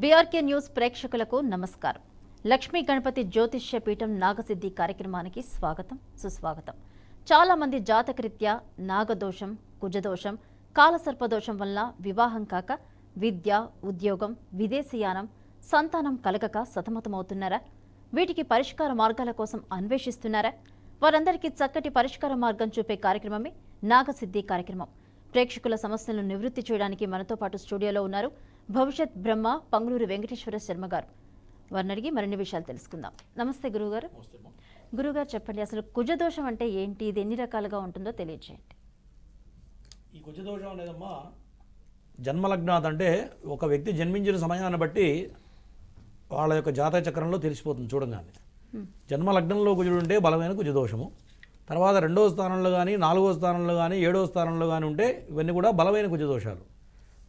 BRK news ప్రేక్షకులకు నమస్కారం. లక్ష్మీ గణపతి జ్యోతిష్య పీఠం నాగసిద్ధి కార్యక్రమానికి స్వాగతం సుస్వాగతం. చాలా మంది జాతకరీత్యా నాగదోషం కుజదోషం కాలసర్పదోషం వల్ల వివాహం కాక విద్య ఉద్యోగం విదేశీయానం సంతానం కలగక సతమతమవుతున్నారా? వీటికి పరిష్కార మార్గాల కోసం అన్వేషిస్తున్నారా? వారందరికీ చక్కటి పరిష్కార మార్గం చూపే కార్యక్రమమే నాగసిద్ధి కార్యక్రమం. ప్రేక్షకుల సమస్యలను నివృత్తి చేయడానికి మనతో పాటు స్టూడియోలో ఉన్నారు భవిష్యత్ బ్రహ్మ పంగులూరు వెంకటేశ్వర శర్మ గారు. వారిని అడిగి మరిన్ని విషయాలు తెలుసుకుందాం. నమస్తే గురువుగారు. గురువుగారు చెప్పండి అసలు కుజదోషం అంటే ఏంటి? ఇది ఎన్ని రకాలుగా ఉంటుందో తెలియజేయండి ఈ కుజదోషం అనేదమ్మా జన్మలగ్నాథ్ అంటే ఒక వ్యక్తి జన్మించిన సమయాన్ని బట్టి వాళ్ళ యొక్క జాతక చక్రంలో తెలిసిపోతుంది చూడంగానే. జన్మలగ్నంలో కుజుడు ఉంటే బలమైన కుజదోషము. తర్వాత రెండవ స్థానంలో కానీ నాలుగవ స్థానంలో కానీ ఏడవ స్థానంలో కానీ ఉంటే ఇవన్నీ కూడా బలమైన కుజదోషాలు.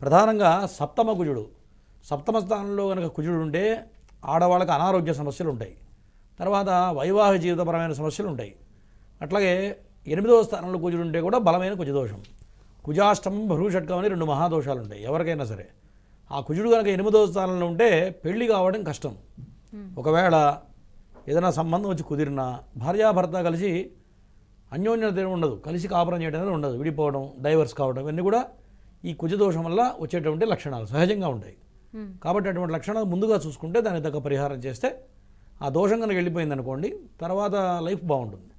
ప్రధానంగా సప్తమ కుజుడు. సప్తమ స్థానంలో కనుక కుజుడు ఉంటే ఆడవాళ్ళకి అనారోగ్య సమస్యలు ఉంటాయి తర్వాత వైవాహిక జీవితపరమైన సమస్యలు ఉంటాయి అట్లాగే ఎనిమిదవ స్థానంలో కుజుడు ఉంటే కూడా బలమైన కుజదోషం. కుజాష్టం భృషట్కం అని రెండు మహాదోషాలు ఉంటాయి ఎవరికైనా సరే. ఆ కుజుడు కనుక ఎనిమిదవ స్థానంలో ఉంటే పెళ్ళి కావడం కష్టం. ఒకవేళ ఏదైనా సంబంధం వచ్చి కుదిరినా భార్యాభర్త కలిసి అన్యోన్యత ఉండదు. కలిసి కాపురం చేయడం అనేది ఉండదు. విడిపోవడం డైవర్స్ కావడం ఇవన్నీ కూడా ఈ కుజదోషం వల్ల వచ్చేటువంటి లక్షణాలు సహజంగా ఉంటాయి. కాబట్టి అటువంటి లక్షణాలు ముందుగా చూసుకుంటే దానికి తగ్గ పరిహారం చేస్తే ఆ దోషం కనుక వెళ్ళిపోయింది అనుకోండి తర్వాత లైఫ్ బాగుంటుంది.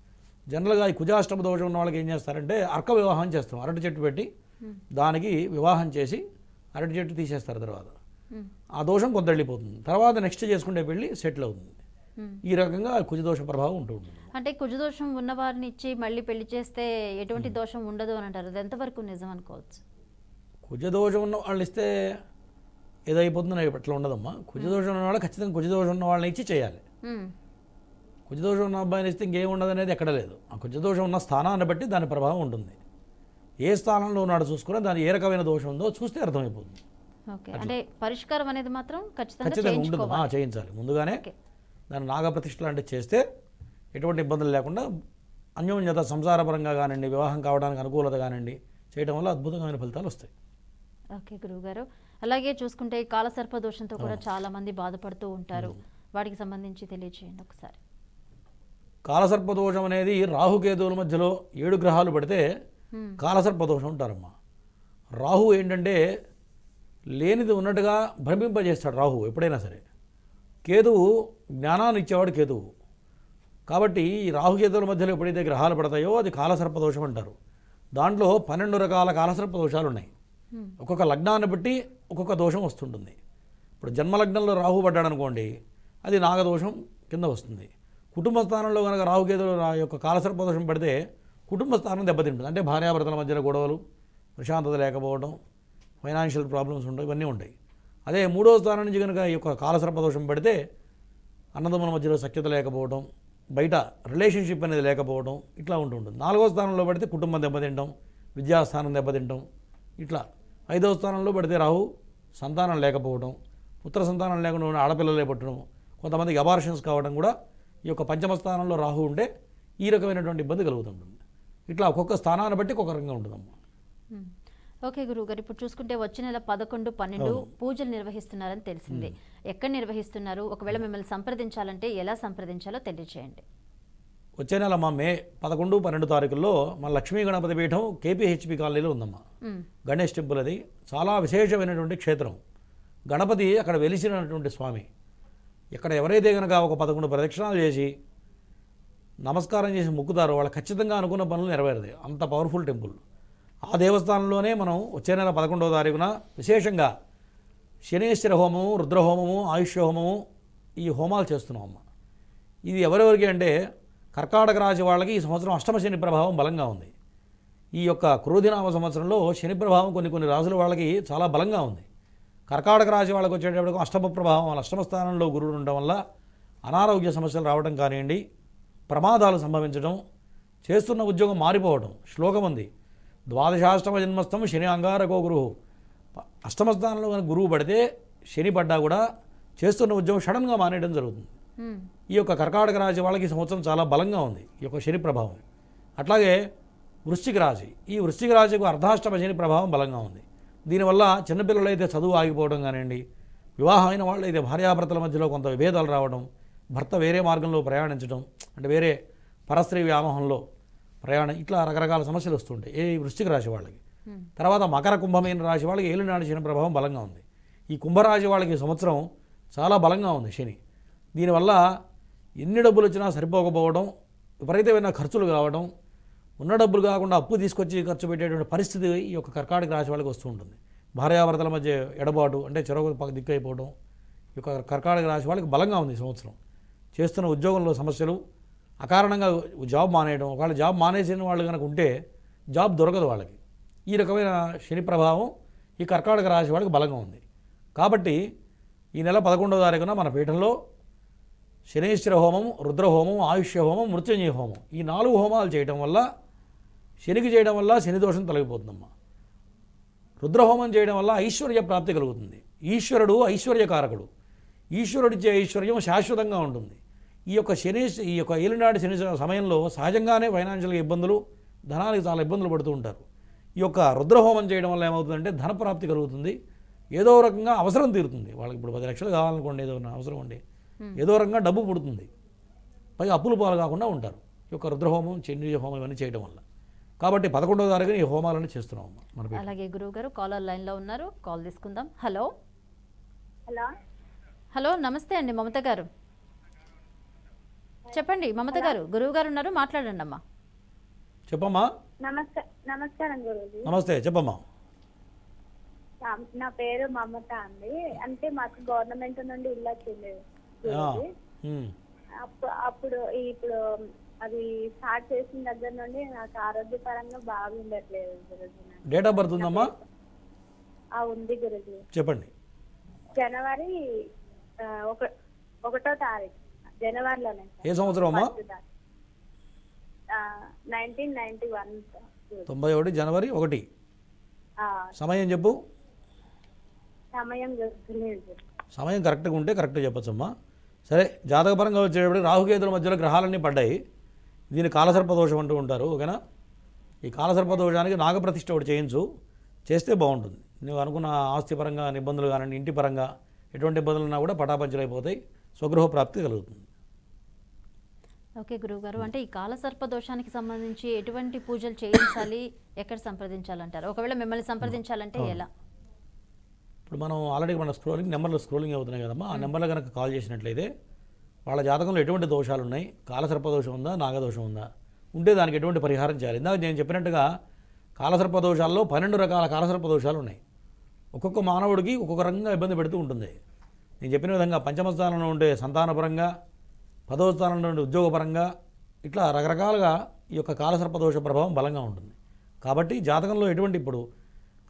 జనరల్గా ఈ కుజాష్టమ దోషం ఉన్న వాళ్ళకి ఏం చేస్తారంటే అర్క వివాహం చేస్తాం అరటి చెట్టు పెట్టి దానికి వివాహం చేసి అరటి చెట్టు తీసేస్తారు తర్వాత. ఆ దోషం కొంత వెళ్ళిపోతుంది. తర్వాత నెక్స్ట్ చేసుకుంటే పెళ్ళి సెటిల్ అవుతుంది. ఈ రకంగా కుజదోష ప్రభావం ఉంటూ ఉంటుంది. అంటే కుజదోషం ఉన్న వారిని ఇచ్చి మళ్ళీ పెళ్ళి చేస్తే ఎటువంటి దోషం ఉండదు అని అంటారు. ఎంతవరకు నిజం అనుకోవచ్చు? కుజదోషం ఉన్న వాళ్ళు ఇస్తే ఏదైపోతుందో ఇట్లా ఉండదమ్మా. కుజదోషం ఉన్న వాళ్ళు ఖచ్చితంగా కుజదోషం ఉన్న వాళ్ళని ఇచ్చి చేయాలి. కుజదోషం ఉన్న అబ్బాయిని ఇస్తే ఇంకేం ఉండదు అనేది ఎక్కడ లేదు. ఆ కుజదోషం ఉన్న స్థానాన్ని బట్టి దాని ప్రభావం ఉంటుంది. ఏ స్థానంలో ఉన్నాడో చూసుకుని దాని ఏ రకమైన దోషం ఉందో చూస్తే అర్థమైపోతుంది. అంటే పరిష్కారం అనేది మాత్రం ఖచ్చితంగా ఉంటుంది. చేయించాలి. ముందుగానే ఓకే. దాని నాగప్రతిష్ఠ లాంటివి చేస్తే ఎటువంటి ఇబ్బందులు లేకుండా అన్యోన్యత సంసారపరంగా కానివ్వండి వివాహం కావడానికి అనుకూలత కానివ్వండి చేయడం వల్ల అద్భుతమైన ఫలితాలు వస్తాయి. ఓకే గురువుగారు. అలాగే చూసుకుంటే కాలసర్ప దోషంతో కూడా చాలా మంది బాధపడుతూ ఉంటారు. వాటికి సంబంధించి తెలియజేయండి ఒకసారి. కాలసర్పదోషం అనేది రాహుకేతువుల మధ్యలో ఏడు గ్రహాలు పడితే Hmm. కాలసర్పదోషం ఉంటారమ్మా రాహు ఏంటంటే లేనిది ఉన్నట్టుగా భ్రమింపజేస్తాడు రాహు ఎప్పుడైనా సరే. కేతువు జ్ఞానాన్ని ఇచ్చేవాడు కేతువు. కాబట్టి ఈ రాహుకేతువుల మధ్యలో ఎప్పుడైతే గ్రహాలు పడతాయో అది కాలసర్పదోషం అంటారు. దాంట్లో పన్నెండు రకాల కాలసర్ప దోషాలు ఉన్నాయి. ఒక్కొక్క లగ్నాన్ని బట్టి ఒక్కొక్క దోషం వస్తుంటుంది. ఇప్పుడు జన్మలగ్నంలో రాహు పడ్డాడు అనుకోండి అది నాగదోషం కింద వస్తుంది. కుటుంబ స్థానంలో కనుక రాహుకేతులు యొక్క కాలసర్ప దోషం పడితే కుటుంబ స్థానం దెబ్బతింటుంది. అంటే భార్యాభర్తల మధ్యలో గొడవలు ప్రశాంతత లేకపోవడం ఫైనాన్షియల్ ప్రాబ్లమ్స్ ఉంటాయి ఇవన్నీ ఉంటాయి. అదే మూడో స్థానం నుంచి కనుక ఈ యొక్క కాలసర్ప దోషం పడితే అన్నదమ్ముల మధ్యలో సఖ్యత లేకపోవడం బయట రిలేషన్షిప్ అనేది లేకపోవడం ఇట్లా ఉంటుంటుంది నాలుగో స్థానంలో పడితే కుటుంబం దెబ్బతింటాం విద్యాస్థానం దెబ్బతింటాం ఇట్లా. ఐదవ స్థానంలో పడితే రాహు సంతానం లేకపోవడం పుత్ర సంతానం లేకుండా ఆడపిల్లలే పుట్టడం కొంతమందికి అబార్షన్స్ కావడం కూడా ఈ యొక్క పంచమ స్థానంలో రాహు ఉంటే ఈ రకమైనటువంటి ఇబ్బంది కలుగుతుంటుంది. ఇట్లా ఒక్కొక్క స్థానాన్ని బట్టి ఒక్కొక్క రకంగా ఉంటుందమ్మా. మ్మ్. ఓకే గురువుగారు ఇప్పుడు చూసుకుంటే వచ్చే నెల పదకొండు పన్నెండు పూజలు నిర్వహిస్తున్నారని తెలిసింది. ఎక్కడ నిర్వహిస్తున్నారు? ఒకవేళ మిమ్మల్ని సంప్రదించాలంటే ఎలా సంప్రదించాలో తెలియజేయండి వచ్చే నెల మా మే పదకొండు పన్నెండు తారీఖుల్లో మన లక్ష్మీ గణపతి పీఠం కేపీహెచ్పి కాలనీలో ఉందమ్మా. మ్మ్. గణేష్ టెంపుల్ అది. చాలా విశేషమైనటువంటి క్షేత్రం. గణపతి అక్కడ వెలిసినటువంటి స్వామి. ఇక్కడ ఎవరైతే కనుక ఒక పదకొండు ప్రదక్షిణాలు చేసి నమస్కారం చేసి మొక్కుతారో వాళ్ళు ఖచ్చితంగా అనుకున్న పనులు నెరవేరుతాయి. అంత పవర్ఫుల్ టెంపుల్. ఆ దేవస్థానంలోనే మనం వచ్చే నెల పదకొండవ తారీఖున విశేషంగా శనేశ్వర హోమము రుద్రహోమము ఆయుష్య హోమము ఈ హోమాలు చేస్తున్నాం అమ్మ. ఇది ఎవరెవరికి అంటే కర్కాటక రాశి వాళ్ళకి ఈ సంవత్సరం అష్టమ శని ప్రభావం బలంగా ఉంది. ఈ యొక్క క్రోధినామ సంవత్సరంలో శని ప్రభావం కొన్ని కొన్ని రాజుల వాళ్ళకి చాలా బలంగా ఉంది. కర్కాటక రాశి వాళ్ళకి వచ్చేటప్పటికి అష్టమ ప్రభావం వాళ్ళ అష్టమ స్థానంలో గురువులు ఉండడం వల్ల అనారోగ్య సమస్యలు రావడం కానివ్వండి ప్రమాదాలు సంభవించడం చేస్తున్న ఉద్యోగం మారిపోవడం శ్లోకం ఉంది. ద్వాదశాష్టమ జన్మస్థం శని అంగారకో గురువు. అష్టమ స్థానంలో కనుక గురువు పడితే శని పడ్డా కూడా చేస్తున్న ఉద్యోగం సడన్గా మానేయడం జరుగుతుంది. ఈ యొక్క కర్కాటక రాశి వాళ్ళకి ఈ సంవత్సరం చాలా బలంగా ఉంది. ఈ యొక్క శని ప్రభావం. అట్లాగే వృశ్చిక రాశి. ఈ వృశ్చిక రాశికి అర్ధాష్టమ శని ప్రభావం బలంగా ఉంది. దీనివల్ల చిన్నపిల్లలు అయితే చదువు ఆగిపోవడం కానివ్వండి వివాహమైన వాళ్ళు అయితే భార్యాభర్తల మధ్యలో కొంత విభేదాలు రావడం భర్త వేరే మార్గంలో ప్రయాణించడం అంటే వేరే పరస్త్రీ వ్యామోహంలో ప్రయాణం ఇట్లా రకరకాల సమస్యలు వస్తుంటాయి. ఏ వృశ్చిక రాశి వాళ్ళకి. తర్వాత మకర కుంభమైన రాశి వాళ్ళకి ఏలినాడు శని ప్రభావం బలంగా ఉంది. ఈ కుంభరాశి వాళ్ళకి సంవత్సరం చాలా బలంగా ఉంది శని. దీనివల్ల ఎన్ని డబ్బులు వచ్చినా సరిపోకపోవడం విపరీతమైన ఖర్చులు కావడం ఉన్న డబ్బులు కాకుండా అప్పు తీసుకొచ్చి ఖర్చు పెట్టేటువంటి పరిస్థితి ఈ యొక్క కర్కాటక రాశి వాళ్ళకి వస్తూ ఉంటుంది. భార్యాభర్తల మధ్య ఎడబాటు అంటే చెరొక పక్క దిక్కు అయిపోవడం ఈ యొక్క కర్కాటక రాశి వాళ్ళకి బలంగా ఉంది ఈ సంవత్సరం. చేస్తున్న ఉద్యోగంలో సమస్యలు అకారణంగా జాబ్ మానేయడం ఒకవేళ జాబ్ మానేసిన వాళ్ళు కనుక ఉంటే జాబ్ దొరకదు వాళ్ళకి. ఈ రకమైన శని ప్రభావం ఈ కర్కాటక రాశి వాళ్ళకి బలంగా ఉంది. కాబట్టి ఈ నెల పదకొండవ తారీఖున మన పీఠంలో శనేశ్వర హోమం రుద్రహోమం ఆయుష్య హోమం మృత్యుంజయ హోమం ఈ నాలుగు హోమాలు చేయడం వల్ల శనికి చేయడం వల్ల శని దోషం తొలగిపోతుందమ్మా. రుద్రహోమం చేయడం వల్ల ఐశ్వర్య ప్రాప్తి కలుగుతుంది. ఈశ్వరుడు ఐశ్వర్యకారకుడు. ఈశ్వరుడిచ్చే ఐశ్వర్యం శాశ్వతంగా ఉంటుంది. ఈ యొక్క శని ఈ యొక్క ఏలినాటి శని సమయంలో సహజంగానే ఫైనాన్షియల్గా ఇబ్బందులు ధనానికి చాలా ఇబ్బందులు పడుతూ ఉంటారు. ఈ యొక్క రుద్రహోమం చేయడం వల్ల ఏమవుతుందంటే ధనప్రాప్తి కలుగుతుంది. ఏదో రకంగా అవసరం తీరుతుంది. వాళ్ళకి ఇప్పుడు పది లక్షలు కావాలనుకోండి ఏదో అవసరం ఉండే. ఏదో రకంగా డబ్బు పుడుతుంది. పైగా అప్పులు పాలు కాకుండా ఉంటారు. ఈ యొక్క రుద్రహోమం చండీ హోమం ఇవన్నీ చేయడం వల్ల. కాబట్టి పదకొండవ తారీఖున ఈ హోమాలను చేస్తున్నాం అమ్మా మన. అలాగే గురువు గారు కాలర్ లైన్లో ఉన్నారు. కాల్ తీసుకుందాం. హలో. హలో. హలో నమస్తే అండి మమత గారు. చెప్పండి మమత గారు గురువు గారు ఉన్నారు మాట్లాడండి అమ్మా. చెప్పమ్మా. నమస్క నమస్కారం గురుజీ. నమస్తే చెప్పమ్మా. నా పేరు మమత అండి. అంటే మాకు గవర్నమెంట్ నుండి ఇల్లు వచ్చింది. అప్పుడు ఇప్పుడు అది స్టార్ట్ చేసిన దగ్గర నుండి నాకు ఆరోగ్యపరంగా బాగుండట్లేదు గురుజీ. డేట్ ఆఫ్ బర్త్ ఉందమ్మా? ఉంది గురుజీ. చెప్పండి. జనవరి ఒక ఒకటో తారీఖు జనవరిలోనే. ఏ సంవత్సరం అమ్మా? నైన్టీన్ నైన్టీ వన్ తొంభై ఒకటి జనవరి ఒకటి. సమయం చెప్పు. సమయం సమయం కరెక్ట్గా ఉంటే కరెక్ట్గా చెప్పొచ్చమ్మా. సరే జాతకపరంగా వచ్చేటప్పుడు రాహుకేతుల మధ్యలో గ్రహాలన్నీ పడ్డాయి. దీన్ని కాలసర్ప దోషం అంటూ ఉంటారు ఓకేనా? ఈ కాలసర్ప దోషానికి నాగప్రతిష్ఠ ఒకటి చేయించు. చేస్తే బాగుంటుంది. నువ్వు అనుకున్న ఆస్తి పరంగా ఇబ్బందులు కానీ ఇంటి పరంగా ఎటువంటి ఇబ్బందులు ఉన్నా కూడా పటాపంచలు అయిపోతాయి స్వగృహ ప్రాప్తి కలుగుతుంది. ఓకే గురువు గారు అంటే ఈ కాలసర్ప దోషానికి సంబంధించి ఎటువంటి పూజలు చేయించాలి ఎక్కడ సంప్రదించాలంటారు? ఒకవేళ మిమ్మల్ని సంప్రదించాలంటే ఎలా? ఇప్పుడు మనం ఆల్రెడీ మన స్క్రోలింగ్ నెంబర్లు స్క్రోలింగ్ అవుతున్నాయి కదమ్మా. ఆ నెంబర్లో కనుక కాల్ చేసినట్లయితే వాళ్ళ జాతకంలో ఎటువంటి దోషాలు ఉన్నాయి? కాలసర్ప దోషం ఉందా? నాగదోషం ఉందా? ఉంటే దానికి ఎటువంటి పరిహారం చేయాలి? ఇందాక నేను చెప్పినట్టుగా కాలసర్ప దోషాల్లో పన్నెండు రకాల కాలసర్ప దోషాలు ఉన్నాయి. ఒక్కొక్క మానవుడికి ఒక్కొక్క రకంగా ఇబ్బంది పెడుతూ ఉంటుంది. నేను చెప్పిన విధంగా పంచమ స్థానంలో ఉండే సంతానపరంగా పదవ స్థానంలో ఉండే ఉద్యోగపరంగా ఇట్లా రకరకాలుగా ఈ యొక్క కాలసర్ప దోష ప్రభావం బలంగా ఉంటుంది. కాబట్టి జాతకంలో ఎటువంటి ఇప్పుడు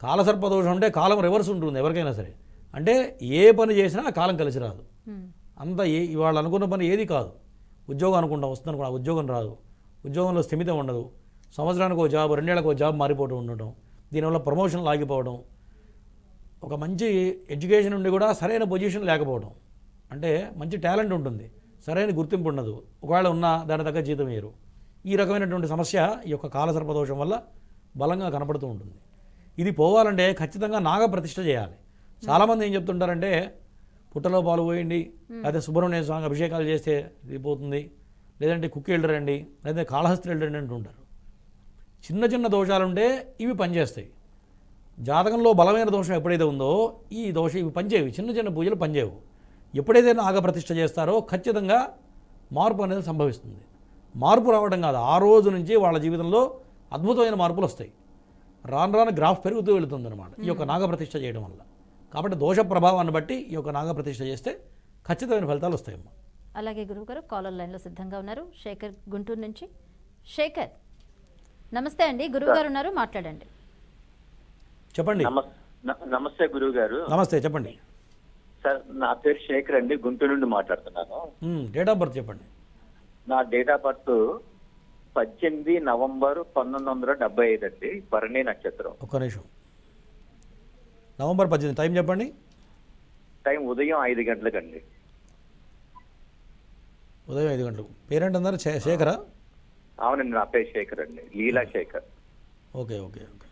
కాలసర్ప దోషం అంటే కాలం రివర్స్ ఉంటుంది ఎవరికైనా సరే. అంటే ఏ పని చేసినా కాలం కలిసి రాదు. అంత ఏ వాళ్ళు అనుకున్న పని ఏది కాదు. ఉద్యోగం అనుకుంటాం వస్తుంది అనుకున్నా ఉద్యోగం రాదు. ఉద్యోగంలో స్థిమితం ఉండదు. సంవత్సరానికి ఒక జాబ్ రెండేళ్ళకి ఒక జాబ్ మారిపోవడం ఉండటం దీనివల్ల ప్రమోషన్లు ఆగిపోవడం ఒక మంచి ఎడ్యుకేషన్ ఉండి కూడా సరైన పొజిషన్ లేకపోవడం. అంటే మంచి టాలెంట్ ఉంటుంది. సరైన గుర్తింపు ఉండదు. ఒకవేళ ఉన్నా దాని తగ్గ జీతం వేయరు. ఈ రకమైనటువంటి సమస్య ఈ యొక్క కాలసర్పదోషం వల్ల బలంగా కనపడుతూ ఉంటుంది. ఇది పోవాలంటే ఖచ్చితంగా నాగ ప్రతిష్ఠ చేయాలి. చాలామంది ఏం చెప్తుంటారంటే పుట్టలో పాలు పోయండి లేకపోతే సుబ్రహ్మణ్య స్వామి అభిషేకాలు చేస్తే ఇది పోతుంది లేదంటే కుక్కి వెళ్ళరండి లేదంటే కాళహస్తి వెళ్ళండి అంటుంటారు. చిన్న చిన్న దోషాలుంటే ఇవి పనిచేస్తాయి. జాతకంలో బలమైన దోషం ఎప్పుడైతే ఉందో ఈ దోషం ఇవి పనిచేయవు. చిన్న చిన్న పూజలు పనిచేయవు. ఎప్పుడైతే నాగప్రతిష్ఠ చేస్తారో ఖచ్చితంగా మార్పు అనేది సంభవిస్తుంది. మార్పు రావడం కాదు ఆ రోజు నుంచి వాళ్ళ జీవితంలో అద్భుతమైన మార్పులు వస్తాయి. రాను రాను గ్రాఫ్ పెరుగుతూ వెళుతుంది అనమాట ఈ యొక్క నాగప్రతిష్ఠ చేయడం వల్ల. కాబట్టి దోష ప్రభావాన్ని బట్టి ఈ యొక్క నాగప్రతిష్ఠ చేస్తే ఖచ్చితమైన ఫలితాలు వస్తాయమ్మా. అలాగే గురువు గారు కాలర్ లైన్లో సిద్ధంగా ఉన్నారు. శేఖర్ గుంటూరు నుంచి. శేఖర్ నమస్తే అండి. గురువు గారు ఉన్నారు మాట్లాడండి. చెప్పండి. నమస్తే గురువు గారు నమస్తే చెప్పండి. సార్ నా పేరు శేఖర్ అండి. గుంటూరు నుండి మాట్లాడుతున్నాను. డేట్ ఆఫ్ బర్త్ చెప్పండి. నా డేట్ ఆఫ్ బర్త్ పద్దెనిమిది నవంబర్ పంతొమ్మిది వందల డెబ్బై ఐదు అండి భరణి నక్షత్రం. ఒక్క నిమిషం. నవంబర్ పద్దెనిమిది టైం చెప్పండి. టైం ఉదయం ఐదు గంటలకండి. ఉదయం ఐదు గంటలకు. పేరెంట్ అన్నారు శే- శేఖరా? అవునండి నా పేరు శేఖర్ అండి Leela Shekhar. Okay okay okay.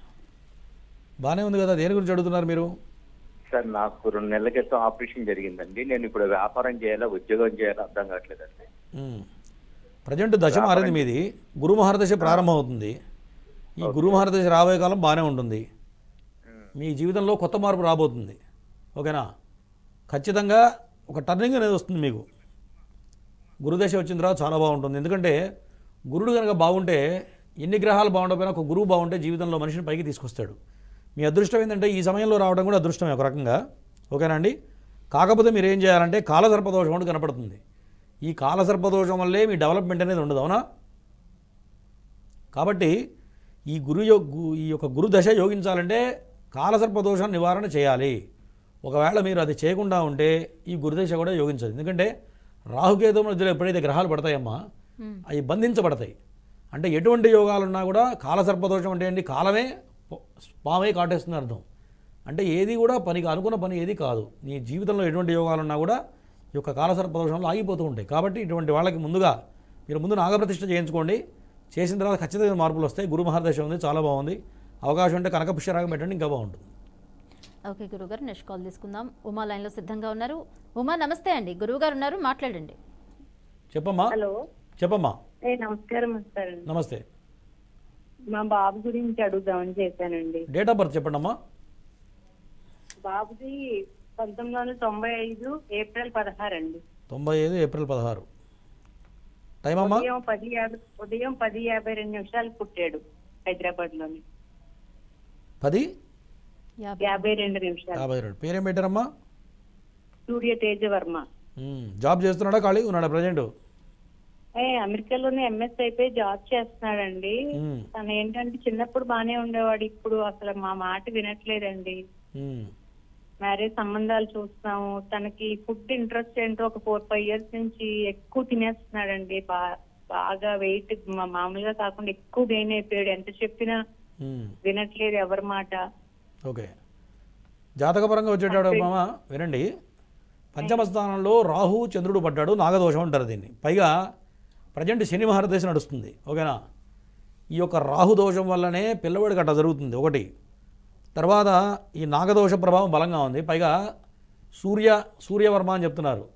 బాగానే ఉంది కదా దేని గురించి అడుగుతున్నారు మీరు? సార్ నాకు రెండు నెలల క్రితం ఆపరేషన్ జరిగిందండి. నేను ఇప్పుడు వ్యాపారం చేయాలా ఉద్యోగం చేయాలా అర్థం కావట్లేదండి. ప్రజెంట్ దశ మారింది మీది. గురు మహారదశ ప్రారంభం అవుతుంది ఈ గురు మహారదశ రాబోయే కాలం బాగానే ఉంటుంది. మీ జీవితంలో కొత్త మార్పు రాబోతుంది. ఓకేనా? ఖచ్చితంగా ఒక టర్నింగ్ అనేది వస్తుంది మీకు. గురుదశ వచ్చిన తర్వాత చాలా బాగుంటుంది. ఎందుకంటే గురుడు కనుక బాగుంటే ఎన్ని గ్రహాలు బాగుండకపోయినా ఒక గురువు బాగుంటే జీవితంలో మనిషిని పైకి తీసుకొస్తాడు. మీ అదృష్టం ఏంటంటే ఈ సమయంలో రావడం కూడా అదృష్టమే ఒక రకంగా. ఓకేనా అండి? కాకపోతే మీరు ఏం చేయాలంటే కాలసర్పదోషం ఒకటి కనపడుతుంది. ఈ కాలసర్పదోషం వల్లే మీ డెవలప్మెంట్ అనేది ఉండదు అవునా? కాబట్టి ఈ గురు ఈ యొక్క గురు దశ యోగించాలంటే కాలసర్పదోషం నివారణ చేయాలి. ఒకవేళ మీరు అది చేయకుండా ఉంటే ఈ గురుదశ కూడా యోగించదు. ఎందుకంటే రాహుకేతు మధ్యలో ఎప్పుడైతే గ్రహాలు పడతాయమ్మా అవి బంధించబడతాయి. అంటే ఎటువంటి యోగాలున్నా కూడా కాలసర్పదోషం అంటే ఏంటి? కాలమే పామే కాటేస్తుంది అర్థం. అంటే ఏది కూడా పనికి అనుకున్న పని ఏది కాదు. నీ జీవితంలో ఎటువంటి యోగాలున్నా కూడా ఈ యొక్క కాలసర్పదోషంలో ఆగిపోతూ ఉంటాయి. కాబట్టి ఇటువంటి వాళ్ళకి ముందుగా మీరు ముందు నాగప్రతిష్ఠ చేయించుకోండి. చేసిన తర్వాత ఖచ్చితంగా మార్పులు వస్తాయి. గురు మహాదశ ఉంది చాలా బాగుంది. అవకాశం ఉంటే కనక పుష్యరాగం పెట్టండి ఇంకా బాగుంటుంది. ఓకే గురుగారు నెక్స్ట్ కాల్ తీసుకుందాం. ఉమా లైన్లో సిద్ధంగా ఉన్నారు. ఉమా నమస్తే అండి. గురువుగారు ఉన్నారు మాట్లాడండి. చెప్పమ్మా. హలో. చెప్పమ్మా. ఏ నమస్కారం సార్ నమస్తే. మా బాబు గురించి అడుగుదామని చేశానండి. డేట్ ఆఫ్ బర్త్ చెప్పండి అమ్మా బాబుది పంతొమ్మిది వందల తొంభై ఐదు ఏప్రిల్ పదహారు అండి తొంభై ఐదు ఏప్రిల్ పదహారు. టైం అమ్మా? ఉదయం పది యాభై ఉదయం పది యాభై రెండు నిమిషాలు పుట్టాడు హైదరాబాద్లోని పది? యాభై. రెండు నిమిషాలు. యాభై రెండు. పేరేం పెట్టారమ్మా? సూర్య తేజవర్మ జాబ్ చేస్తున్నాడా ఖాళీ? ఉన్నాడా ప్రజెంట్? ఏ అమెరికాలోనే ఎంఎస్ అయిపోయి జాబ్ చేస్తున్నాడండి. తను ఏంటంటే చిన్నప్పుడు బానే ఉండేవాడు. ఇప్పుడు అసలు మా మాట వినట్లేదండి. మ్యారేజ్ సంబంధాలు చూస్తున్నాము. తనకి ఫుడ్ ఇంట్రెస్ట్ ఏంటో ఒక ఫోర్ ఫైవ్ ఇయర్స్ నుంచి ఎక్కువ తినేస్తున్నాడండి. బాగా వెయిట్ మామూలుగా కాకుండా ఎక్కువ గెయిన్ అయిపోయాడు. ఎంత చెప్పినా. వినట్లేదు ఎవరి మాట. ఓకే. జాతకపరంగా వచ్చేటాడు మామ వినండి. పంచమ స్థానంలో రాహు చంద్రుడు పడ్డాడు. నాగదోషం అంటారు దీన్ని. పైగా ప్రజెంట్ శని మహారదశ నడుస్తుంది. ఓకేనా? ఈ యొక్క రాహు దోషం వల్లనే పిల్లవాడికి అట్లా జరుగుతుంది. ఒకటి. తర్వాత ఈ నాగదోష ప్రభావం బలంగా ఉంది. పైగా సూర్య సూర్యవర్మ అని చెప్తున్నారు.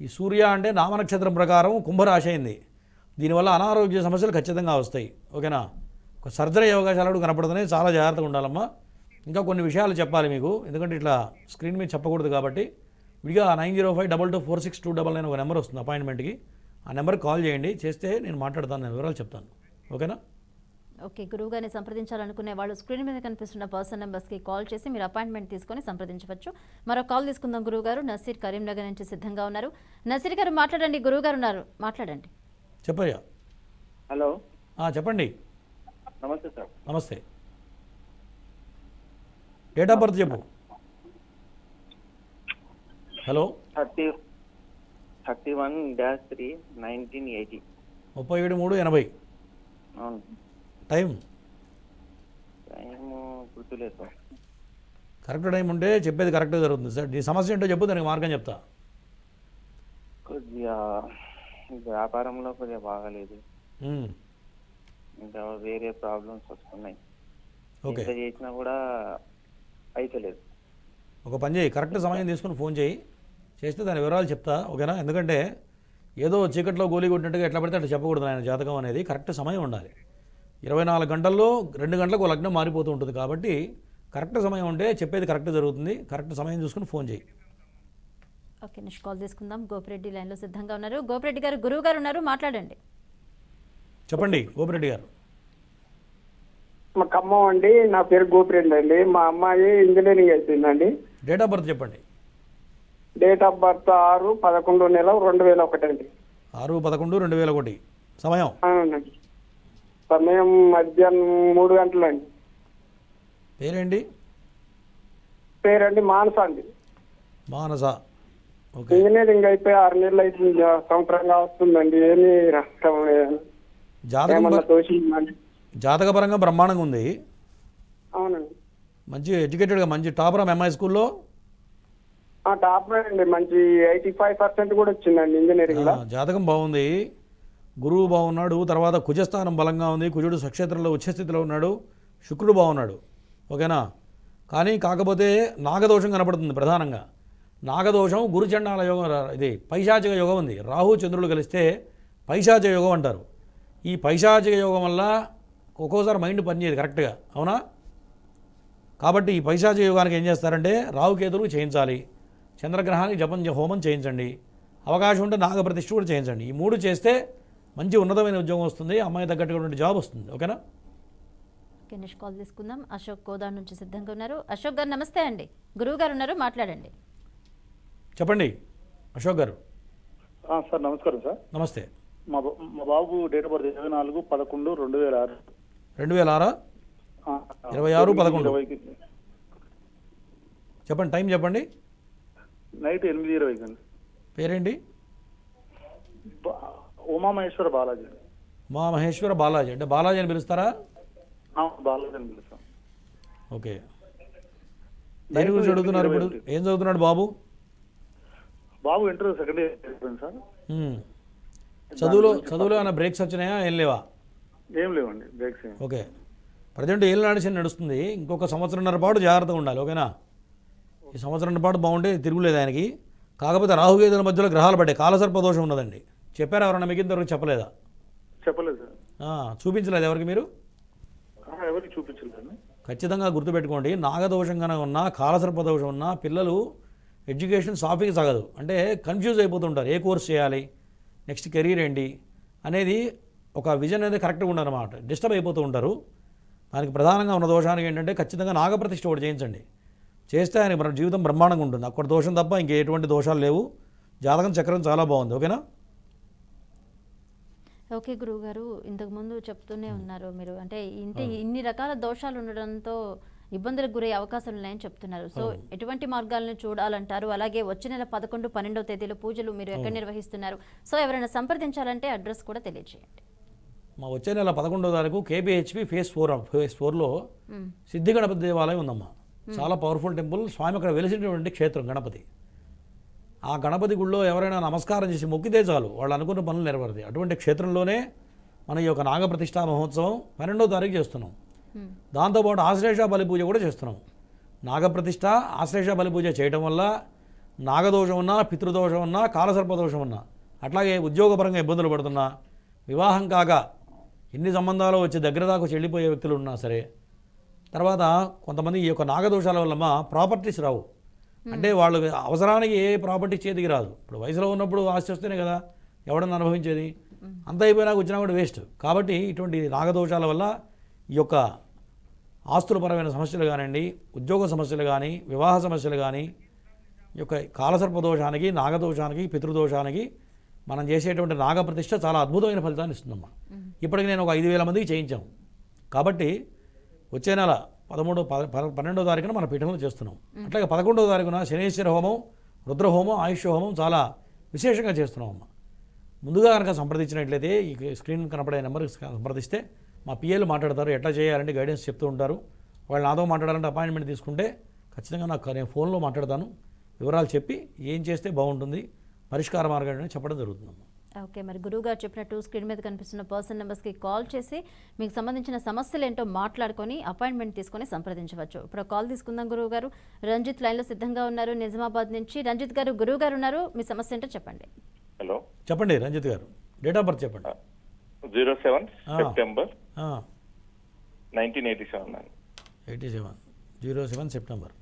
ఈ సూర్య అంటే నామనక్షత్రం ప్రకారం కుంభరాశి అయింది. దీనివల్ల అనారోగ్య సమస్యలు ఖచ్చితంగా వస్తాయి. ఓకేనా? ఒక సర్జరీ అవకాశాలు కనపడుతున్నాయి. చాలా జాగ్రత్తగా ఉండాలమ్మా. ఇంకా కొన్ని విషయాలు చెప్పాలి మీకు. ఎందుకంటే ఇట్లా స్క్రీన్ మీద చెప్పకూడదు కాబట్టి. విడిగా nine zero five double two four six two double nine ఒక నెంబర్ వస్తుంది అపాయింట్మెంట్కి. ఆ నెంబర్కి కాల్ చేయండి. చేస్తే నేను మాట్లాడతాను. నేను వివరాలు చెప్తాను. ఓకేనా? ఓకే గురువుగారిని సంప్రదించాలనుకునే వాళ్ళు స్క్రీన్ మీద కనిపిస్తున్న పర్సన్ నెంబర్స్కి కాల్ చేసి మీరు అపాయింట్మెంట్ తీసుకొని సంప్రదించవచ్చు. మరో కాల్ తీసుకుందాం గురువుగారు. నసీర్ కరీంనగర్ నుంచి సిద్ధంగా ఉన్నారు. నసీర్ గారు మాట్లాడండి గురువుగారు ఉన్నారు. మాట్లాడండి. చెప్పయ్యా. హలో. ఆ, చెప్పండి. నమస్తే సార్. నమస్తే. డేట్ ఆఫ్ బర్త్ చెప్పు. Hello. Thirty thirty one dash three nineteen eighty. ముప్పై ఏడు మూడు ఎనభై. అవును. టైం? కరెక్ట్ టైం ఉంటే చెప్పేది కరెక్ట్గా జరుగుతుంది సార్. నీ సమస్య ఏంటో చెప్పు దానికి మార్గం చెప్తా. కొద్దిగా వ్యాపారంలో కొద్దిగా బాగాలేదు. ఇంకా వేరే ప్రాబ్లమ్స్ వస్తున్నాయి. ఓకే. చేసినా కూడా అయితలేదు. ఒక పని చేయి కరెక్ట్ సమయం తీసుకుని ఫోన్ చేయి. చేస్తే దాని వివరాలు చెప్తా ఓకేనా? ఎందుకంటే ఏదో చీకట్లో గోలీ కొట్టినట్టుగా ఎట్లా పడితే అట్లా చెప్పకూడదు ఆయన జాతకం అనేది. కరెక్ట్ సమయం ఉండాలి. ఇరవై నాలుగు గంటల్లో రెండు గంటలకు ఓ లగ్నం మారిపోతూ ఉంటుంది కాబట్టి కరెక్ట్ సమయం ఉంటే చెప్పేది కరెక్ట్ జరుగుతుంది. కరెక్ట్ సమయం చూసుకుని ఫోన్ చేయి. ఓకే నెక్స్ట్ కాల్ తీసుకుందాం గోపిరెడ్డి లైన్లో సిద్ధంగా ఉన్నారు. గోపిరెడ్డి గారు గురువు గారు ఉన్నారు. మాట్లాడండి. చెప్పండి గోపిరెడ్డి గారు. మా ఖమ్మం అండి. నా పేరు గోపిరెడ్డి అండి. మా అమ్మాయి ఇంజనీరింగ్ అయిపోయిందండి డేట్ ఆఫ్ బర్త్ చెప్పండి. డేట్ ఆఫ్ బర్త్ ఆరు పదకొండు నెల రెండు వేల ఒకటి అండి. ఆరు పదకొండు రెండు వేల ఒకటి. సమయం? అవునండి. సమయం మధ్యాహ్నం మూడు గంటలండి. పేరేంటి? పేరండి మానస అండి. మానస. ఓకే. ఇంజనీరింగ్ అయిపోయి ఆరు నెలలు అయిపోయింది సంవత్సరంగా వస్తుందండి. ఏమీ జాతకం ఏమన్నా ప- తోచిందండి జాతకపరంగా బ్రహ్మాండంగా ఉంది. అవునండి. మంచి ఎడ్యుకేటెడ్గా మంచి టాపర్ ఎంఐ స్కూల్లో? ఆ టాప్ అండి. మంచి ఎయిటీ ఫైవ్ పర్సెంట్ కూడా వచ్చిందండి ఇంజనీరింగ్ జాతకం బాగుంది. గురువు బాగున్నాడు తర్వాత కుజస్థానం బలంగా ఉంది కుజుడు స్వక్షేత్రంలో ఉచ్చస్థితిలో ఉన్నాడు శుక్రుడు బాగున్నాడు. ఓకేనా? కానీ కాకపోతే నాగదోషం కనపడుతుంది ప్రధానంగా. నాగదోషం గురుచండాల యోగం ఇది పైశాచిక యోగం ఉంది. రాహు చంద్రులు కలిస్తే పైశాచిక యోగం అంటారు. ఈ పైశాచిక యోగం వల్ల ఒక్కోసారి మైండ్ పనిచేయదు కరెక్ట్గా అవునా? కాబట్టి ఈ పైశాచిక యోగానికి ఏం చేస్తారంటే రాహుకేతులు చేయించాలి. చంద్రగ్రహానికి జపం చే- హోమం చేయించండి. అవకాశం ఉంటే నాగప్రతిష్ఠ కూడా చేయించండి. ఈ మూడు చేస్తే మంచి ఉన్నతమైన ఉద్యోగం వస్తుంది అమ్మాయి తగ్గట్టుటువంటి జాబ్ వస్తుంది ఓకేనా? ఓకే నెక్స్ట్ కాల్ తీసుకుందాం. అశోక్ కోదాడ్ నుంచి సిద్ధంగా ఉన్నారు. అశోక్ గారు నమస్తే అండి. గురువు గారు ఉన్నారు మాట్లాడండి. చెప్పండి అశోక్ గారు. ఆ, సార్ నమస్కారం సార్. నమస్తే. మా మా బాబు డేట్ ఆఫ్ బర్త్ ఇరవై నాలుగు పదకొండు రెండు వేల ఆరు. రెండు వేల ఆరా? ఆ, ఇరవై ఆరు, పదకొండు. చెప్పండి టైం చెప్పండి. నైట్ ఎనిమిది ఇరవైకి అండి. పేరేంటి? బా- ఉమామహేశ్వర బాలాజీ మా మహేశ్వర బాలాజీ అంటే బాలాజీ అని పిలుస్తారా? బాలాజీ అని పిలుస్తాం. ఓకే. దేని గురించి అడుగుతున్నారు ఇప్పుడు? ఏం చదువుతున్నాడు బాబు? బాబు ఇంటర్ సెకండ్ ఇయర్ సార్. చదువులో చదువులో ఏమైనా బ్రేక్స్ వచ్చినాయా? ఏం లేవా? ఏం లేవండి బ్రేక్స్ ఓకే. ప్రజెంట్ ఏళ్ళు నడిచి నడుస్తుంది. ఇంకొక సంవత్సరంన్నర పాటు జాగ్రత్తగా ఉండాలి ఓకేనా? ఈ సంవత్సరంన్నర పాటు బాగుంటే తిరుగులేదు ఆయనకి. కాకపోతే రాహుకేతుల మధ్యలో గ్రహాలు పడ్డాయి. కాలసర్ప దోషం ఉన్నదండి. చెప్పారా ఎవరన్నా మీకు ఇంతవరకు చెప్పలేదా? చెప్పలేదు సార్. చూపించలేదు ఎవరికి మీరు? ఎవరికి చూపించలేదండి ఖచ్చితంగా గుర్తుపెట్టుకోండి నాగదోషం కనుక ఉన్నా కాలసర్ప దోషం ఉన్నా పిల్లలు ఎడ్యుకేషన్ సాఫీగా సాగదు. అంటే కన్ఫ్యూజ్ అయిపోతుంటారు ఏ కోర్స్ చేయాలి నెక్స్ట్ కెరీర్ ఏంటి అనేది ఒక విజన్ అనేది కరెక్ట్గా ఉండదన్నమాట డిస్టర్బ్ అయిపోతూ ఉంటారు. దానికి ప్రధానంగా ఉన్న దోషానికి ఏంటంటే ఖచ్చితంగా నాగప్రతిష్ఠ ఒకటి చేయించండి. చేస్తే ఆయన మన జీవితం బ్రహ్మాండంగా ఉంటుంది. అక్కడ దోషం తప్ప ఇంక ఎటువంటి దోషాలు లేవు. జాతకం చక్రం చాలా బాగుంది. ఓకేనా? ఓకే గురువు గారు ఇంతకు ముందు చెప్తూనే ఉన్నారు మీరు. అంటే ఇంటి ఇన్ని రకాల దోషాలు ఉండడంతో ఇబ్బందులకు గురయ్యే అవకాశాలు ఉన్నాయని చెప్తున్నారు. సో ఎటువంటి మార్గాలను చూడాలంటారు? అలాగే వచ్చే నెల పదకొండు పన్నెండవ తేదీలో పూజలు మీరు ఎక్కడ నిర్వహిస్తున్నారు? సో ఎవరైనా సంప్రదించాలంటే అడ్రస్ కూడా తెలియజేయండి. మా వచ్చే నెల పదకొండో తారీఖు కేబిహెచ్పి ఫేస్ ఫోర్ ఫేస్ ఫోర్లో సిద్ధి గణపతి దేవాలయం ఉందమ్మా. చాలా పవర్ఫుల్ టెంపుల్. స్వామి అక్కడ వెలిసినటువంటి క్షేత్రం గణపతి. ఆ గణపతి గుళ్ళో ఎవరైనా నమస్కారం చేసి మొక్కితే చాలు. వాళ్ళు అనుకున్న పనులు నెరవేరుతాయి. అటువంటి క్షేత్రంలోనే మన ఈ యొక్క నాగప్రతిష్ఠా మహోత్సవం పన్నెండో తారీఖు చేస్తున్నాం. దాంతోపాటు ఆశ్లేష బలి పూజ కూడా చేస్తున్నాం. నాగప్రతిష్ఠ ఆశ్లేష బలి పూజ చేయటం వల్ల నాగదోషం ఉన్నా పితృదోషం ఉన్నా కాలసర్పదోషం ఉన్నా అట్లాగే ఉద్యోగపరంగా ఇబ్బందులు పడుతున్నా వివాహం కాక ఎన్ని సంబంధాలు వచ్చి దగ్గర దాకా చెల్లిపోయే వ్యక్తులు ఉన్నా సరే తర్వాత కొంతమంది ఈ యొక్క నాగదోషాల వల్ల ప్రాపర్టీస్ రావు. అంటే వాళ్ళు అవసరానికి ఏ ప్రాపర్టీ చేతికి రాదు. ఇప్పుడు వయసులో ఉన్నప్పుడు ఆస్తి వస్తేనే కదా ఎవడన్నా అనుభవించేది. అంత అయిపోయినాక వచ్చినా కూడా వేస్ట్. కాబట్టి ఇటువంటి నాగదోషాల వల్ల ఈ యొక్క ఆస్తులపరమైన సమస్యలు కానివ్వండి ఉద్యోగ సమస్యలు కానీ వివాహ సమస్యలు కానీ ఈ యొక్క కాలసర్ప దోషానికి నాగదోషానికి పితృదోషానికి మనం చేసేటువంటి నాగప్రతిష్ట చాలా అద్భుతమైన ఫలితాన్ని ఇస్తుందమ్మా. ఇప్పటికి నేను ఒక ఐదు వేల మందికి చేయించాం కాబట్టి వచ్చే నెల పదమూడో పద- పద- పన్నెండో తారీఖున మన పీఠంలో చేస్తున్నాం. అట్లాగే పదకొండో తారీఖున శనేశ్వర హోమం రుద్రహోమం ఆయుష్ హోమం చాలా విశేషంగా చేస్తున్నాం అమ్మ ముందుగా కనుక సంప్రదించినట్లయితే ఈ స్క్రీన్ కనపడే నెంబర్కి సంప్రదిస్తే మా పిఏలు మాట్లాడతారు ఎట్లా చేయాలంటే గైడెన్స్ చెప్తూ ఉంటారు. వాళ్ళు నాతో మాట్లాడాలంటే అపాయింట్మెంట్ తీసుకుంటే ఖచ్చితంగా నాకు నేను ఫోన్లో మాట్లాడతాను. వివరాలు చెప్పి ఏం చేస్తే బాగుంటుంది పరిష్కార మార్గాన్ని చెప్పడం జరుగుతుందమ్మా. ఓకే మరి గురువు గారు చెప్పినట్టు స్క్రీన్ మీద కనిపిస్తున్న పర్సన్ నెంబర్స్కి కాల్ చేసి మీకు సంబంధించిన సమస్యలు ఏంటో మాట్లాడుకొని అపాయింట్మెంట్ తీసుకొని సంప్రదించవచ్చు. ఇప్పుడు కాల్ తీసుకుందాం గురువు గారు. రంజిత్ లైన్లో సిద్ధంగా ఉన్నారు. నిజామాబాద్ నుంచి రంజిత్ గారు గురువు గారు ఉన్నారు. మీ సమస్య ఏంటో చెప్పండి. హలో. చెప్పండి రంజిత్ గారు. డేట్ ఆఫ్ బర్త్ చెప్పండి. Zero seven. September nineteen eighty seven eighty seven. Zero seven September.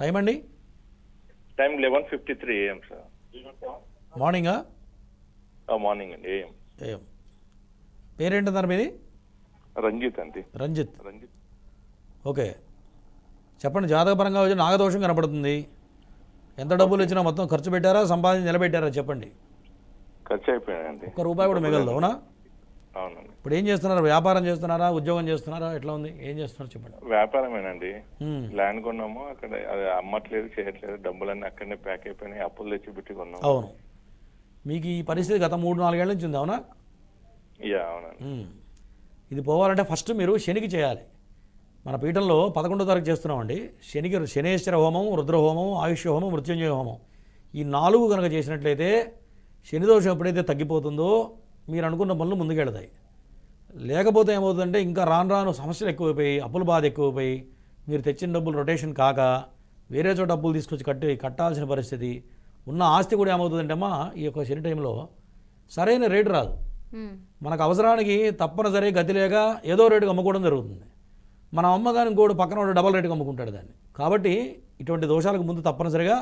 Time అండి? Time eleven fifty three AM sir. మార్నింగా morning అండి. ఏఎం పేరేంటన్నారు మీది? రంజిత్ అండి. రంజిత్. రంజిత్. ఓకే. చెప్పండి జాతకపరంగా వచ్చి నాగదోషం కనపడుతుంది. ఎంత డబ్బులు ఇచ్చినా మొత్తం ఖర్చు పెట్టారా సంపాదించి నిలబెట్టారా చెప్పండి. ఖర్చు అయిపోయాయండి ఒక్క రూపాయి కూడా మిగలదు అవునా? అవునండి. ఇప్పుడు ఏం చేస్తున్నారు? వ్యాపారం చేస్తున్నారా? ఉద్యోగం చేస్తున్నారా? ఎట్లా ఉంది? ఏం చేస్తున్నారు చెప్పండి. వ్యాపారమేనండి. ల్యాండ్ కొన్నాము అక్కడ అది అమ్మట్లేదు చేయట్లేదు. డబ్బులన్నీ అక్కడనే ప్యాక్ అయిపోయినాయి అప్పులు తెచ్చి పెట్టి కొన్నాము. అవును. మీకు ఈ పరిస్థితి గత మూడు నాలుగేళ్ళ నుంచి ఉంది అవునా? యా అవునండి. మ్మ్. ఇది పోవాలంటే ఫస్ట్ మీరు శనికి చేయాలి. మన పీఠంలో పదకొండో తారీఖు చేస్తున్నామండి. శనికి శనేశ్వర హోమం రుద్రహోమం ఆయుష్య హోమం మృత్యుంజయ హోమం. ఈ నాలుగు కనుక చేసినట్లయితే శని దోషం ఎప్పుడైతే తగ్గిపోతుందో మీరు అనుకున్న పనులు ముందుకెళ్తాయి లేకపోతే ఏమవుతుందంటే ఇంకా రాను రాను సమస్యలు ఎక్కువైపోయి అప్పుల బాధ ఎక్కువైపోయి మీరు తెచ్చిన డబ్బులు రొటేషన్ కాక వేరే చోట డబ్బులు తీసుకొచ్చి కట్టి కట్టాల్సిన పరిస్థితి ఉన్న ఆస్తి కూడా ఏమవుతుందంటే అమ్మా ఈ యొక్క శని టైంలో సరైన రేటు రాదు. మనకు అవసరానికి తప్పనిసరి గతి లేక ఏదో రేటుకి అమ్ముకోవడం జరుగుతుంది. మన అమ్మగాని ఇంకోటి పక్కన వాడు డబల్ రేటుకి అమ్ముకుంటాడు దాన్ని. కాబట్టి ఇటువంటి దోషాలకు ముందు తప్పనిసరిగా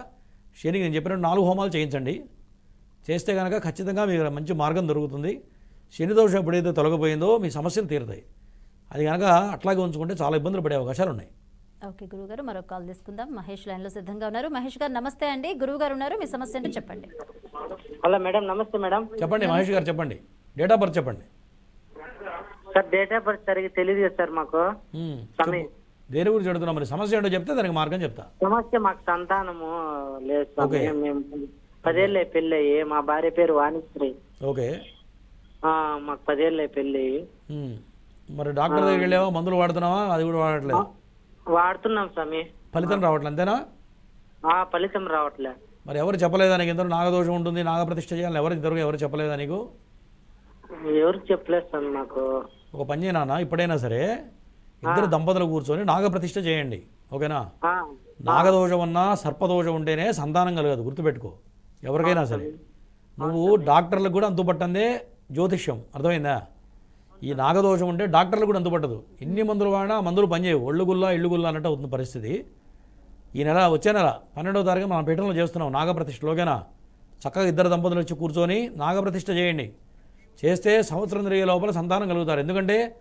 శనికి నేను చెప్పినట్టు నాలుగు హోమాలు చేయించండి. చేస్తే కనుక ఖచ్చితంగా మీకు మంచి మార్గం దొరుకుతుంది. శని దోషం ఎప్పుడైతే తొలగిపోయిందో మీ సమస్యలు తీరుతాయి. అది కనుక అట్లాగే ఉంచుకుంటే చాలా ఇబ్బందులు పడే అవకాశాలు ఉన్నాయి. ఓకే గురుగారు మరొక కాల్ తీసుకుందాం. మహేష్ లైన్లో సిద్ధంగా ఉన్నారు. మహేష్ గారు నమస్తే అండి. గురువు గారు ఉన్నారు. మీ సమస్య ఏంటో చెప్పండి. Hello madam. నమస్తే మేడం. చెప్పండి మహేష్ గారు చెప్పండి. డేట్ ఆఫ్ బర్త్ చెప్పండి. సార్ డేట్ ఆఫ్ బర్త్ సరిగ్గా తెలియదు సార్ మాకు. దేని గురించి అడుగుతున్నాం మరి? సమస్య ఏంటో చెప్తే దానికి మార్గం చెప్తా. సమస్య మాకు సంతానము లేదు పదేళ్ళే పెళ్ళి అయ్యి మా భార్య పేరు వాణిశ్రీ. ఓకే. ఆ, మాకు పదేళ్ళే పెళ్ళి. మరి డాక్టర్ దగ్గరికి వెళ్ళావా? మందులు వాడుతున్నావా? అది కూడా వాడట్లేదు. వాడుతున్నాం స్వామి. ఫలితం రావట్లేదు అంతేనా? ఆ ఫలితం రావట్లే. మరి ఎవరు చెప్పలేదా నీకు? ఎందరో నాగదోషం ఉంటుంది నాగప్రతిష్ఠ చేయాలని ఎవరు ఇద్దరు ఎవరు చెప్పలేదా నీకు? ఎవరికి చెప్పలేదు స్వామి మాకు. ఒక పని చేయనా ఇప్పుడైనా సరే ఇద్దరు దంపతులు కూర్చొని నాగప్రతిష్ఠ చేయండి. ఓకేనా? నాగదోషం ఉన్నా సర్పదోషం ఉంటేనే సంతానం కలగదు గుర్తుపెట్టుకో. ఎవరికైనా సరే. నువ్వు డాక్టర్లకు కూడా అంతుపట్టందే జ్యోతిష్యం. అర్థమైందా? ఈ నాగదోషం ఉంటే డాక్టర్లకు కూడా అంతుపట్టదు. ఎన్ని మందులు వాడినా ఆ మందులు పనిచేయవు. ఒళ్ళు గుల్లా ఇళ్ళు గుల్లా అన్నట్టు అవుతుంది పరిస్థితి. ఈ నెల వచ్చే నెల పన్నెండవ తారీఖు మనం పీఠంలో చేస్తున్నాం నాగప్రతిష్ఠ. ఓకేనా? చక్కగా ఇద్దరు దంపతులు వచ్చి కూర్చొని నాగప్రతిష్ఠ చేయండి. చేస్తే సంవత్సరం తిరిగే లోపల సంతానం కలుగుతారు. ఎందుకంటే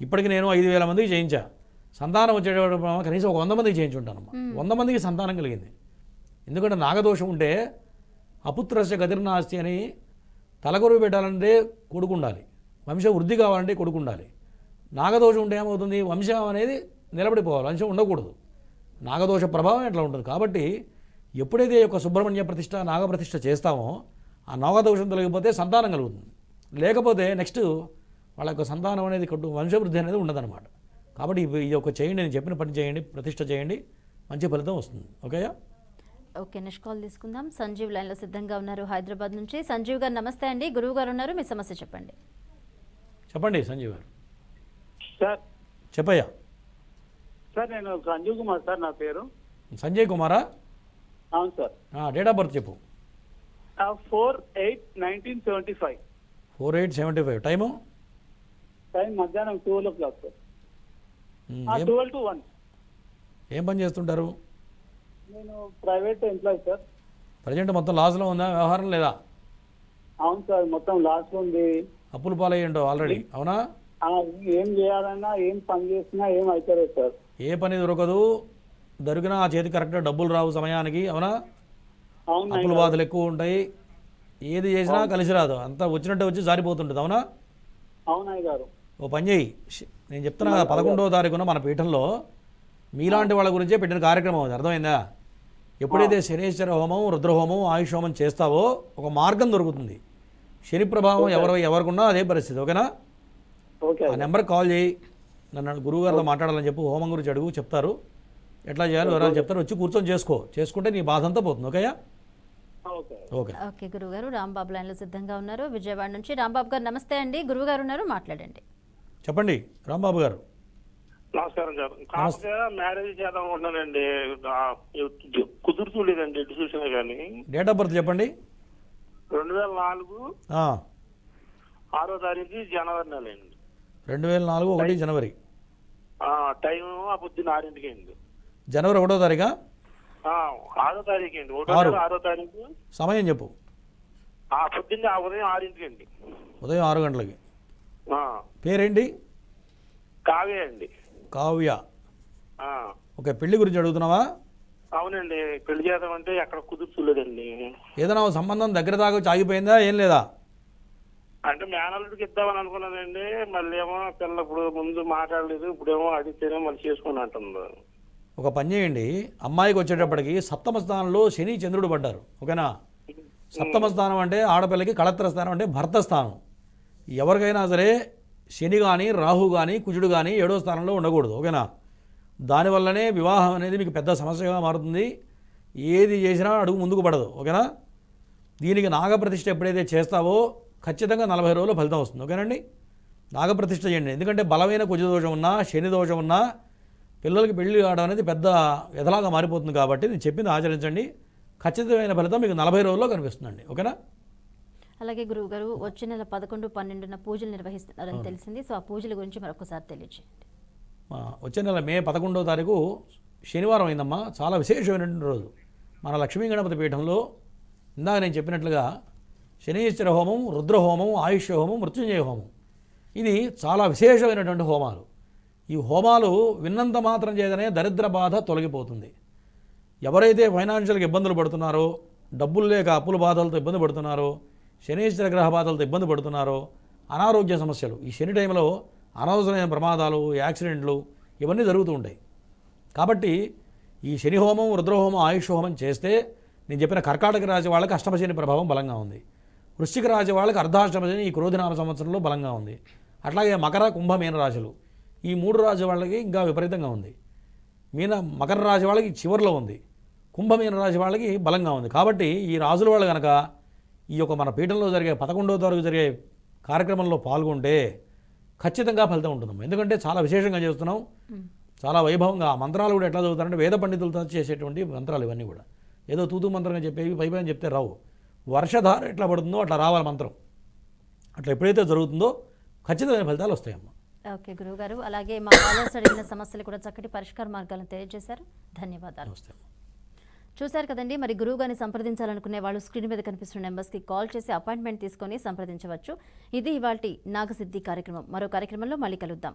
ఇప్పటికి నేను ఐదు వేల మందికి చేయించా. సంతానం వచ్చేటప్పుడు కనీసం ఒక వంద మందికి చేయించుంటానమ్మా. వంద మందికి సంతానం కలిగింది. ఎందుకంటే నాగదోషం ఉంటే అపుత్రస్య గతిర్నాస్తి అని తలగొరువు పెట్టాలంటే కొడుకు ఉండాలి వంశ వృద్ధి కావాలంటే కొడుకు ఉండాలి నాగదోషం ఉంటే ఏమవుతుంది? వంశం అనేది నిలబడిపోవాలి. వంశం ఉండకూడదు. నాగదోష ప్రభావం ఎట్లా ఉంటుంది? కాబట్టి ఎప్పుడైతే ఈ యొక్క సుబ్రహ్మణ్య ప్రతిష్ట నాగప్రతిష్ఠ చేస్తామో ఆ నాగదోషం తొలగిపోతే సంతానం కలుగుతుంది. లేకపోతే నెక్స్ట్ వాళ్ళ యొక్క సంతానం అనేది కొట్టు వంశవృద్ధి అనేది ఉండదన్నమాట. కాబట్టి ఇది ఒక చేయండి నేను చెప్పిన పని చేయండి ప్రతిష్ఠ చేయండి మంచి ఫలితం వస్తుంది. ఓకేయా? ఓకే నెక్స్ట్ కాల్ తీసుకుందాం. సంజీవ్ లైన్లో సిద్ధంగా ఉన్నారు హైదరాబాద్ నుంచి. సంజీవ్ గారు నమస్తే అండి. గురువు గారు ఉన్నారు. మీ సమస్య చెప్పండి. చెప్పండి సంజీవ్ గారు. సార్. చెప్పయ్యా. సార్ నేను సంజీవ్ కుమార్ సార్ నా పేరు. సంజయ్ కుమారా? అవును సార్. డేట్ ఆఫ్ బర్త్ చెప్పు. Four eight nineteen seventy five. Four eight seventy five. Time? Time మధ్యాహ్నం twelve o'clock sir. Twelve to one. ఏం పని చేస్తుంటారు? నేను ప్రైవేట్ ఎంప్లాయీ సార్. ప్రజెంట్ మొత్తం లాస్లో ఉందా? వ్యవహారం లేదా? అవును సార్ మొత్తం లాస్ట్ ఉంది. అప్పులు పాలయ్యండో ఆల్రెడీ అవునా? ఏం చేయాలన్నా ఏం పని చేసినా ఏం అవుతలేదు సార్. ఏ పని దొరకదు. దొరికినా ఆ చేతి కరెక్ట్గా డబ్బులు రావు సమయానికి అవునా? అప్పుల బాధలు ఎక్కువ ఉంటాయి. ఏది చేసినా కలిసి రాదు. అంతా వచ్చినట్టే వచ్చి జారిపోతుంటుంది అవునా? అవునయ్య గారు. ఓ పని చేయి. నేను చెప్తున్నా కదా పదకొండవ తారీఖున మన పీఠంలో మీలాంటి వాళ్ళ గురించే పెట్టిన కార్యక్రమం అది. అర్థమైందా? ఎప్పుడైతే శనేశ్వర హోమం రుద్రహోమం ఆయుష్ హోమం చేస్తావో ఒక మార్గం దొరుకుతుంది. శని ప్రభావం ఎవరు ఎవరికున్నా అదే పరిస్థితి ఓకేనా? ఓకే ఆ నెంబర్కి కాల్ చేయి. నన్ను గురువుగారితో మాట్లాడాలని చెప్పి హోమం గురించి అడుగు చెప్తారు. ఎట్లా చేయాలి వివరాలు చెప్తారు. వచ్చి కూర్చొని చేసుకో. చేసుకుంటే నీ బాధ అంతా పోతుంది ఓకేయా? ఓకే ఓకే ఓకే గురువు గారు రాంబాబు లైన్లో సిద్ధంగా ఉన్నారు. విజయవాడ నుంచి రాంబాబు గారు నమస్తే అండి. గురువు గారు ఉన్నారు మాట్లాడండి. చెప్పండి రాంబాబు గారు. నమస్కారం సార్. కాకపోతే మ్యారేజ్ చేద్దాం అనుకుంటున్నానండి. కుదురుతులేదండి డిసిషన్ కానీ. డేట్ ఆఫ్ బర్త్ చెప్పండి. రెండు వేల నాలుగు ఆరో తారీఖు జనవరి నెల అండి రెండు వేల నాలుగు ఒకటి జనవరి టైం ఆ పొద్దున్న ఆరింటికి అండి జనవరి ఒకటో తారీఖా? ఆరో తారీఖు అండి. ఒకటో ఆరు. తారీఖు సమయం చెప్పు. ఆ పొద్దున్న ఉదయం ఆరింటికి అండి. ఉదయం ఆరు గంటలకి. పేరేంటి? కావే అండి. కావ్య. ఓకే పెళ్ళి గురించి అడుగుతున్నావా? అవునండి పెళ్ళి చేద్దామంటే ఎక్కడ కుదురుతులేదండి ఏదైనా ఓ సంబంధం దగ్గర దాకా ఆగిపోయిందా? ఏం లేదా? అంటే మేనల్లుడికి ఇద్దామని అనుకున్నానండి. మళ్ళీ ఏమో పిల్ల ఇప్పుడు ముందు మాట్లాడలేదు. ఇప్పుడేమో అడిగితేనే మళ్ళీ చేసుకుని అంటుంది. ఒక పని చేయండి. అమ్మాయికి వచ్చేటప్పటికి సప్తమ స్థానంలో శని చంద్రుడు పడ్డారు. ఓకేనా? సప్తమ స్థానం అంటే ఆడపిల్లకి కళత్ర స్థానం అంటే భర్త స్థానం. ఎవరికైనా సరే శని కానీ రాహు కానీ కుజుడు కానీ ఏడో స్థానంలో ఉండకూడదు ఓకేనా? దానివల్లనే వివాహం అనేది మీకు పెద్ద సమస్యగా మారుతుంది. ఏది చేసినా అడుగు ముందుకు పడదు ఓకేనా? దీనికి నాగప్రతిష్ఠ ఎప్పుడైతే చేస్తావో ఖచ్చితంగా నలభై రోజులు ఫలితం వస్తుంది ఓకేనండి? నాగప్రతిష్ఠ చేయండి. ఎందుకంటే బలమైన కుజదోషం ఉన్నా శని దోషం ఉన్నా పిల్లలకి పెళ్ళి కావడం అనేది పెద్ద ఎదలాగా మారిపోతుంది కాబట్టి నేను చెప్పింది ఆచరించండి. ఖచ్చితమైన ఫలితం మీకు నలభై రోజుల్లో కనిపిస్తుందండి ఓకేనా? అలాగే గురువు గారు వచ్చే నెల పదకొండు పన్నెండున పూజలు నిర్వహిస్తున్నారని తెలిసింది. సో ఆ పూజల గురించి మరొకసారి తెలియజేయండి వచ్చే నెల మే పదకొండవ తారీఖు శనివారం అయిందమ్మా. చాలా విశేషమైనటువంటి రోజు. మన లక్ష్మీ గణపతి పీఠంలో ఇందాక నేను చెప్పినట్లుగా శనీశ్వర హోమం రుద్ర హోమం ఆయుష్య హోమం మృత్యుంజయ హోమం. ఇది చాలా విశేషమైనటువంటి హోమాలు. ఈ హోమాలు విన్నంత మాత్రం చేతనే దరిద్ర బాధ తొలగిపోతుంది. ఎవరైతే ఫైనాన్షియల్గా ఇబ్బందులు పడుతున్నారో డబ్బులు లేక అప్పుల బాధలతో ఇబ్బంది పడుతున్నారో శనీశ్వర గ్రహ బాధలతో ఇబ్బంది పడుతున్నారో అనారోగ్య సమస్యలు ఈ శని టైంలో అనవసరమైన ప్రమాదాలు యాక్సిడెంట్లు ఇవన్నీ జరుగుతూ ఉంటాయి. కాబట్టి ఈ శని హోమం రుద్రహోమం ఆయుష్ హోమం చేస్తే నేను చెప్పిన కర్కాటక రాజు వాళ్ళకి అష్టమశని ప్రభావం బలంగా ఉంది. వృశ్చిక రాజు వాళ్ళకి అర్ధాష్టమశని ఈ క్రోధినామ సంవత్సరంలో బలంగా ఉంది. అట్లాగే మకర కుంభ రాశులు ఈ మూడు రాజు వాళ్ళకి ఇంకా విపరీతంగా ఉంది. మీన మకర రాశి వాళ్ళకి చివరిలో ఉంది. కుంభమీన రాశి వాళ్ళకి బలంగా ఉంది. కాబట్టి ఈ రాజుల వాళ్ళు కనుక ఈ యొక్క మన పీఠంలో జరిగే పదకొండవ తారీఖు జరిగే కార్యక్రమంలో పాల్గొంటే ఖచ్చితంగా ఫలితం ఉంటుందమ్మా. ఎందుకంటే చాలా విశేషంగా చేస్తున్నాం. చాలా వైభవంగా ఆ మంత్రాలు కూడా ఎట్లా చదువుతారంటే వేద పండితులతో చేసేటువంటి మంత్రాలు ఇవన్నీ కూడా. ఏదో తూతూ మంత్రంగా చెప్పేవి పై పైన చెప్తే రావు. వర్షధార ఎట్లా పడుతుందో అట్లా రావాలి మంత్రం. అట్లా ఎప్పుడైతే జరుగుతుందో ఖచ్చితమైన ఫలితాలు వస్తాయమ్మా. ఓకే గురువు గారు అలాగే మా అడిగిన సమస్యలు కూడా చక్కటి పరిష్కార మార్గాలను తెలియజేశారు. ధన్యవాదాలు. నమస్తే చూశారు కదండి మరి గురువు గారిని సంప్రదించాలనుకునే వాళ్ళు స్క్రీన్ మీద కనిపిస్తున్న నెంబర్స్కి కాల్ చేసి అపాయింట్మెంట్ తీసుకొని సంప్రదించవచ్చు. ఇది ఇవాళ నాగసిద్ధి కార్యక్రమం. మరో కార్యక్రమంలో మళ్ళీ కలుద్దాం.